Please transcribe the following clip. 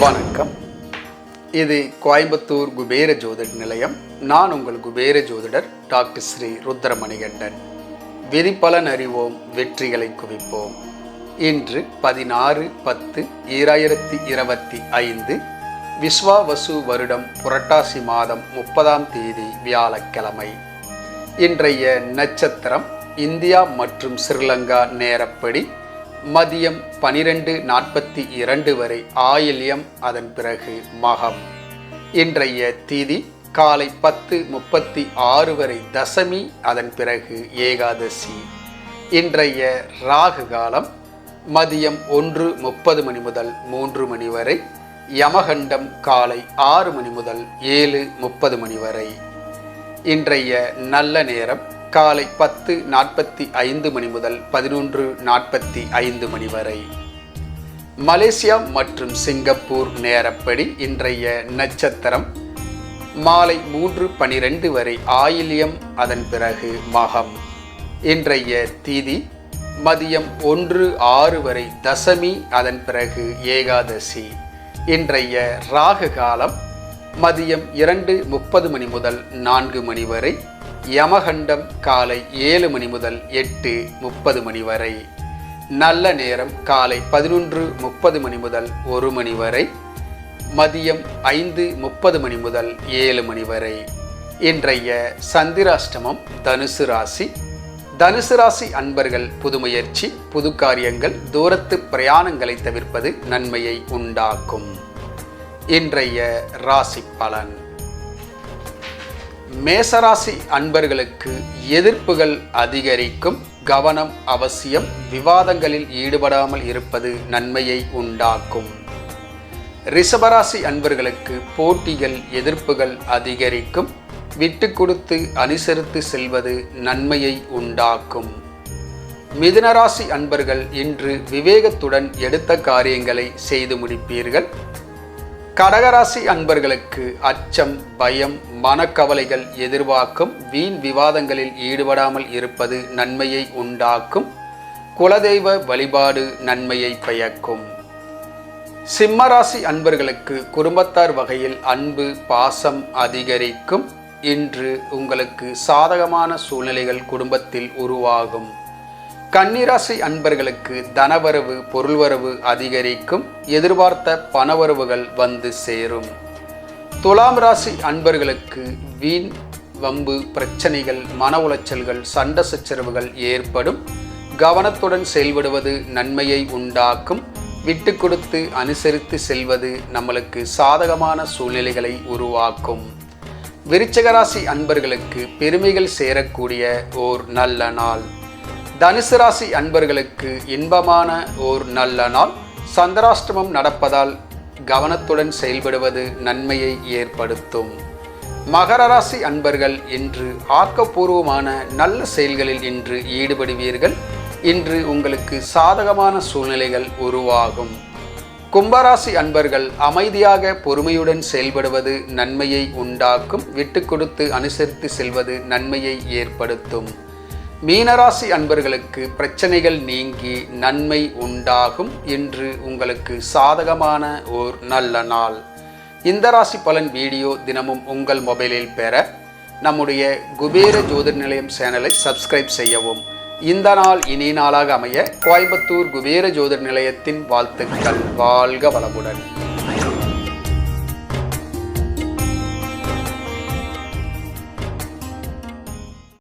வணக்கம். இது கோயம்புத்தூர் குபேர ஜோதிட நிலையம். நான் உங்கள் குபேர ஜோதிடர் டாக்டர் ஸ்ரீ ருத்ரமணிகண்டன். விதிப்பலன் அறிவோம் வெற்றிகளை குவிப்போம். இன்று பதினாறு பத்து ஈராயிரத்தி இருபத்தி ஐந்து விஸ்வாவசு வருடம் புரட்டாசி மாதம் முப்பதாம் தேதி வியாழக்கிழமை. இன்றைய நட்சத்திரம் இந்தியா மற்றும் ஸ்ரீலங்கா நேரப்படி மதியம் பனிரெண்டு நாற்பத்தி இரண்டு வரை ஆயில்யம் அதன் பிறகு மகம். இன்றைய திதி காலை பத்து முப்பத்தி ஆறு வரை தசமி அதன் பிறகு ஏகாதசி. இன்றைய ராகு காலம் மதியம் ஒன்று முப்பது மணி முதல் மூன்று மணி வரை யமகண்டம் காலை ஆறு மணி முதல் ஏழு முப்பது மணி வரை. இன்றைய நல்ல நேரம் காலை பத்து நாற்பத்தி ஐந்து மணி முதல் பதினொன்று நாற்பத்தி ஐந்து மணி வரை. மலேசியா மற்றும் சிங்கப்பூர் நேரப்படி இன்றைய நட்சத்திரம் மாலை மூன்று பனிரெண்டு வரை ஆயில்யம் அதன் பிறகு மகம். இன்றைய தீதி மதியம் ஒன்று ஆறு வரை தசமி அதன் பிறகு ஏகாதசி. இன்றைய ராகு காலம் மதியம் இரண்டு முப்பது மணி முதல் நான்கு மணி வரை யமகண்டம் காலை ஏழு மணி முதல் எட்டு முப்பது மணி வரை. நல்ல நேரம் காலை பதினொன்று முப்பது மணி முதல் ஒரு மணி வரை. மதியம் ஐந்து முப்பது மணி முதல் ஏழு மணி வரை. இன்றைய சந்திராஷ்டமம் தனுசு ராசி. தனுசு ராசி அன்பர்கள் புதுமுயற்சி புது காரியங்கள் தூரத்து பிரயாணங்களை தவிர்ப்பது நன்மையை உண்டாக்கும். இன்றைய ராசி பலன். மேசராசி அன்பர்களுக்கு எதிர்ப்புகள் அதிகரிக்கும். கவனம் அவசியம். விவாதங்களில் ஈடுபடாமல் இருப்பது நன்மையை உண்டாக்கும். ரிஷபராசி அன்பர்களுக்கு போட்டிகள் எதிர்ப்புகள் அதிகரிக்கும். விட்டு கொடுத்து அனுசரித்து செல்வது நன்மையை உண்டாக்கும். மிதுனராசி அன்பர்கள் இன்று விவேகத்துடன் எடுத்த காரியங்களை செய்து முடிப்பீர்கள். கடகராசி அன்பர்களுக்கு அச்சம் பயம் மனக்கவலைகள் எதிர்பார்க்கும் வீண் விவாதங்களில் ஈடுபடாமல் இருப்பது நன்மையை உண்டாக்கும் குலதெய்வ வழிபாடு நன்மையை பயக்கும். சிம்மராசி அன்பர்களுக்கு குடும்பத்தார் வகையில் அன்பு பாசம் அதிகரிக்கும். இன்று உங்களுக்கு சாதகமான சூழ்நிலைகள் குடும்பத்தில் உருவாகும். கன்னிராசி அன்பர்களுக்கு தனவரவு பொருள்வரவு அதிகரிக்கும். எதிர்பார்த்த பணவரவுகள் வந்து சேரும். துலாம் ராசி அன்பர்களுக்கு வீண் வம்பு பிரச்சனைகள் மன உளைச்சல்கள் சண்ட சச்சரவுகள் ஏற்படும். கவனத்துடன் செயல்படுவது நன்மையை உண்டாக்கும். விட்டு கொடுத்து அனுசரித்து செல்வது நம்மளுக்கு சாதகமான சூழ்நிலைகளை உருவாக்கும். விருச்சகராசி அன்பர்களுக்கு பெருமைகள் சேரக்கூடிய ஓர் நல்ல நாள். தனுசு ராசி அன்பர்களுக்கு இன்பமான ஓர் நல்ல நாள். சந்திராஷ்டமம் நடப்பதால் கவனத்துடன் செயல்படுவது நன்மையை ஏற்படுத்தும். மகர ராசி அன்பர்கள் இன்று ஆக்கப்பூர்வமான நல்ல செயல்களில் இன்று ஈடுபடுவீர்கள். இன்று உங்களுக்கு சாதகமான சூழ்நிலைகள் உருவாகும். கும்பராசி அன்பர்கள் அமைதியாக பொறுமையுடன் செயல்படுவது நன்மையை உண்டாக்கும். விட்டு கொடுத்து அனுசரித்து செல்வது நன்மையை ஏற்படுத்தும். மீனராசி அன்பர்களுக்கு பிரச்சனைகள் நீங்கி நன்மை உண்டாகும் இன்று உங்களுக்கு சாதகமான ஓர் நல்ல நாள். இந்த ராசி பலன் வீடியோ தினமும் உங்கள் மொபைலில் பெற நம்முடைய குபேர ஜோதிர் நிலையம் சேனலை சப்ஸ்கிரைப் செய்யவும். இந்த நாள் இனி நாளாக அமைய கோயம்புத்தூர் குபேர ஜோதிர் நிலையத்தின் வாழ்த்துக்கள். வாழ்க வளமுடன்.